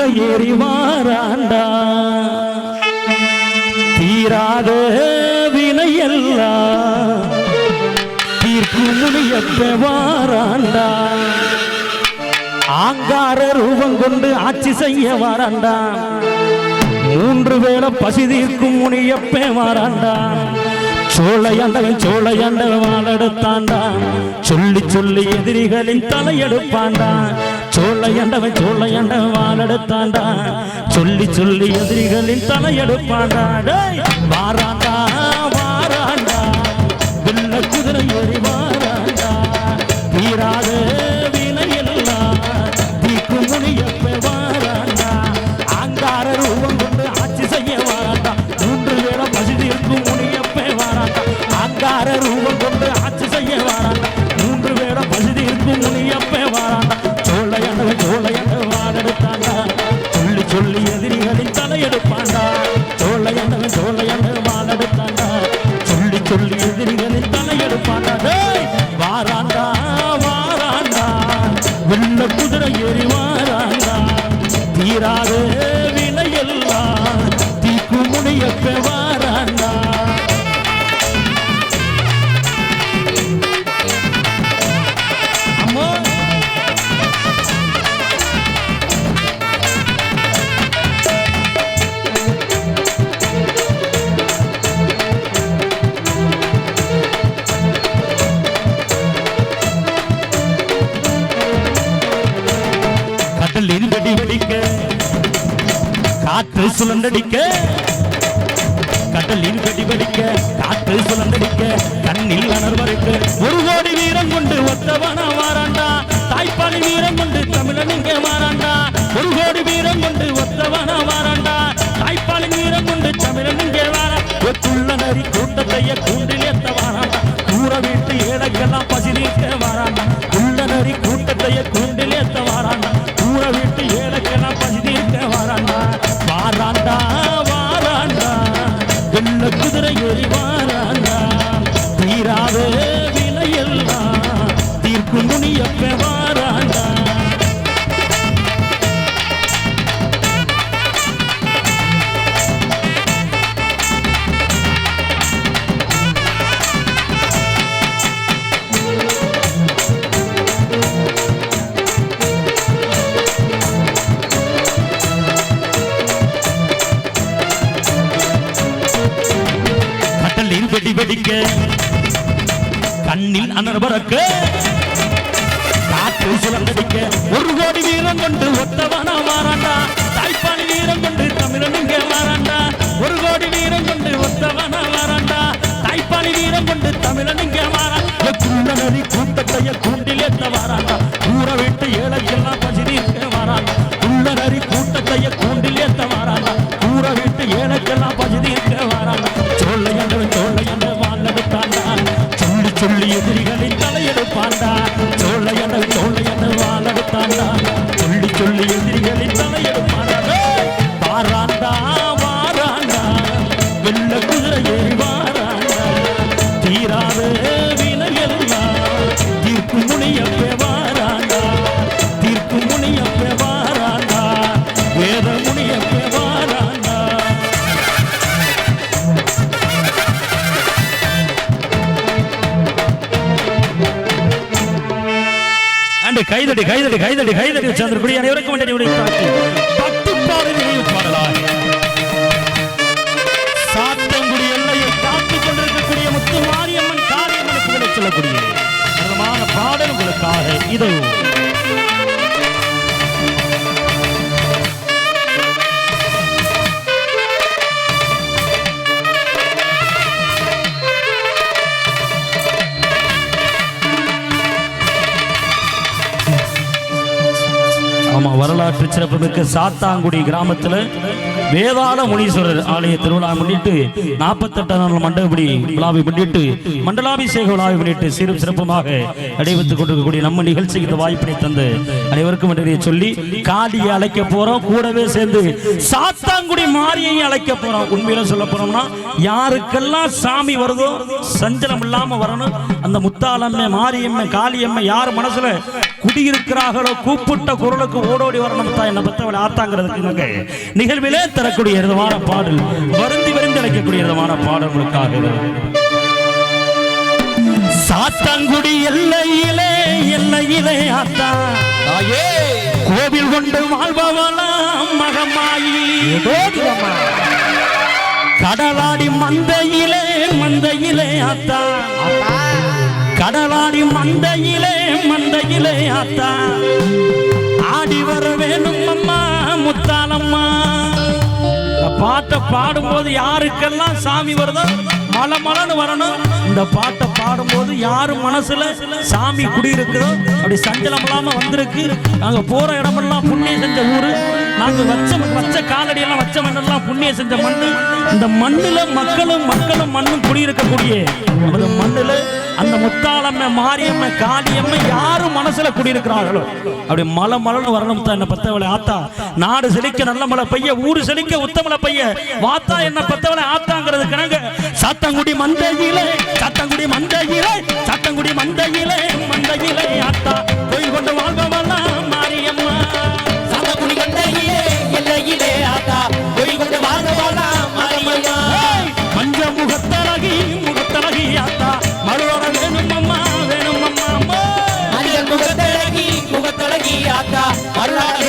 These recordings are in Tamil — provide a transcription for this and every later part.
குதிரை ஏறி வாராண்டா. தீராத வினையெல்லாம் தீர்க்கும் முனியப்ப வாராண்டா. ஆங்கார ரூபம் கொண்டு ஆட்சி செய்ய வாராண்டா. மூன்று வேளை பசி தீர்க்கும் முனியப்பே வாராண்டா. சோழையாண்டவன் சோழையாண்டவன் வாழெடுத்தாண்டா. சொல்லி சொல்லி எதிரிகளின் தலையெடுப்பாண்டான் சோழையண்டவன் சோழையண்டவன் வாழெடுத்தாண்டா சொல்லி சொல்லி எதிரிகளின் தலையெடுப்பாண்டா வாரான் காற்று சுழந்தடிக்க கடலின் வெடி காற்று சுழந்தடிக்க கண்ணில் அனர்வருக்க. ஒரு கோடி வீரம் கொண்டு ஒத்தவனா மாறாண்டா தாய்ப்பாலி வீரம் கொண்டு தமிழன் இங்கே மாறாண்டா. ஒரு கோடி வீரம் கொண்டு ஒத்தவனா மாறாண்டா தாய்ப்பாலி வீரம் கொண்டு தமிழன் இங்கே வாரா. ஒத்துள்ள நரி கூட்டத்தைய கூண்டில் வெள்ள குதிரை ஏறி வாராண்டா தீராத வினையெல்லாம் தீர்க்கும் முனியப்ப வாராண்டா உனக்கு. காற்று சுழந்தடிக்க ஒரு கோடி வீரம் கொண்டு ஒத்தவனா மாறாண்டா? தாய்ப்பாடி வீரம் கொண்டு தமிழன் இங்கே மாறாண்டா? ஒரு கோடி வீரம் கொண்டு ஒத்தவனா மாறாண்டா? தாய்ப்பாடி வீரம் கொண்டு தமிழன் இங்கே மாறா. கூட்டத்தைய கூண்டில் ஏத்த கைதடி கைதடி கைதடி கைதடி சந்திரகுடி அனைவருக்கும் வேண்டிய உடைய தாக்கி. பக்தி பாடல் நினைவு பாடலாக சாத்தங்குடி எல்லையை காத்துக் கொண்டிருக்கக்கூடிய முத்து மாரியம்மன் காரியம்மன் புகழை சொல்லக்கூடிய பிரதமான பாடல் உங்களுக்காக இதோ. வரலாற்று சிறப்புமிக்க சாத்தாங்குடி கிராமத்துல வேதாள முனீஸ்வரர் ஆலய திருவிழா முன்னிட்டு நாற்பத்தெட்டாம் நாள் மண்டபடி விழாவை முன்னிட்டு மண்டலாபிஷேக விழாவை முன்னிட்டு சீரும் சிறப்புமாக நடைபெற்றுக் கொண்டிருக்கக்கூடிய நம்ம நிகழ்ச்சிக்கு இந்த வாய்ப்பினை தந்து அனைவருக்கும் நன்றியை சொல்லி காளியை அழைக்க போறோம் கூடவே சேர்ந்து சாத்தாங்குடி மாரியை அழைக்க போறோம். உண்மையில சொல்ல போறோம்னா யாருக்கெல்லாம் சாமி வருதோ சஞ்சலம் இல்லாம வரணும் அந்த முத்தாளம்மை மாரியம்மை காளியம்மை யார் மனசுல குடியிருக்கிறார்களோ கூப்பிட்ட குரலுக்கு ஓடோடி வரணும் தான் என்ன பத்தவளை ஆத்தாங்கிறதுக்கு நிகழ்விலே தரக்கூடிய விதமான பாடல் வருந்தி வருந்தி அழைக்கக்கூடிய விதமான பாடல் உங்களுக்காக சாத்தாங்குடி எல்லையிலே எல்லையிலே ஆத்தா. கோவில் கொண்டு வாழ்பவளாம் மகமாயி. கடலாடி மந்தையிலே மந்தையிலே ஆத்தா. கடலாடி மந்தையிலே மந்தையிலே ஆத்தா. ஆடி வர வேணும் அம்மா முத்தாலம்மா பாட்டை பாடும்போது யாருக்கெல்லாம் சாமி வருதோ மல மலன்னு வரணும். இந்த பாட்டை பாடும்போது யாரு மனசுல சாமி குடியிருக்குதோ அப்படி சஞ்சலம் இல்லாம வந்திருக்கு. நாங்க போற இடமெல்லாம் புண்ணியம் செஞ்ச ஊரு. நாங்க வச்ச வச்ச காலடி எல்லாம் வச்ச மண்ணெல்லாம் புண்ணியம் செஞ்ச மண்ணு. இந்த மண்ணுல மக்களும் மக்களும் மண்ணும் குடியிருக்கக்கூடிய அந்த மண்ணுல அந்த முத்தாளம்மை மாரியம்மை காளியம்மை யாரும் மனசுல குடியிருக்கிறார்களோ? அப்படி மலை மலன்னு வரணும் தான் என்ன பத்தவளை ஆத்தா. நாடு செழிக்க நல்ல மலை பைய ஊரு செழிக்க உத்தமலை பைய வாத்தா என்ன பத்தவளை ஆத்தாங்கிறது கணங்க சாத்தங்குடி மந்தையிலே சாத்தங்குடி மந்தையிலே சாத்தங்குடி மந்தையிலே. தாத்தா அருளாள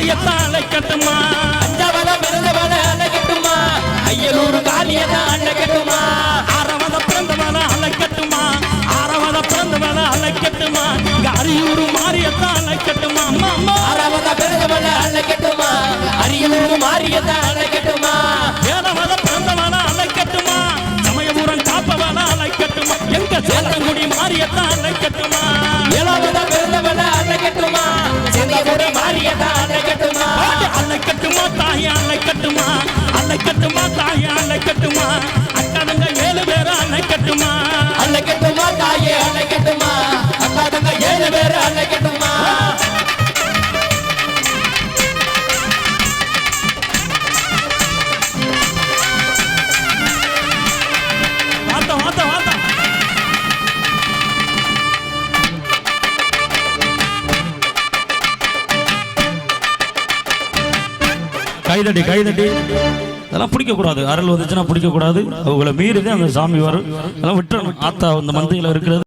தாலியத்தாலை கட்டுமா? கட்டுமா? தாய கட்டுமா? அழைக்கட்டுமா தாய அழைக்கட்டுமா அக்கடங்க ஏழு பேரை அழைக்கட்டுமா அழைக்கட்டுமா தாயே அழைக்கட்டுமா கட்டுமா? தங்க ஏழு பேர் அழைக்கட்டுமா கட்டுமா? கைதட்டி கைதட்டி. அதெல்லாம் பிடிக்கக்கூடாது. அருள் வந்துச்சுன்னா பிடிக்கக்கூடாது. அவங்கள மீறிதான் அந்த சாமி வரும். அதெல்லாம் விட்டுறணும். ஆத்தா அந்த மந்தையில் இருக்கிறது.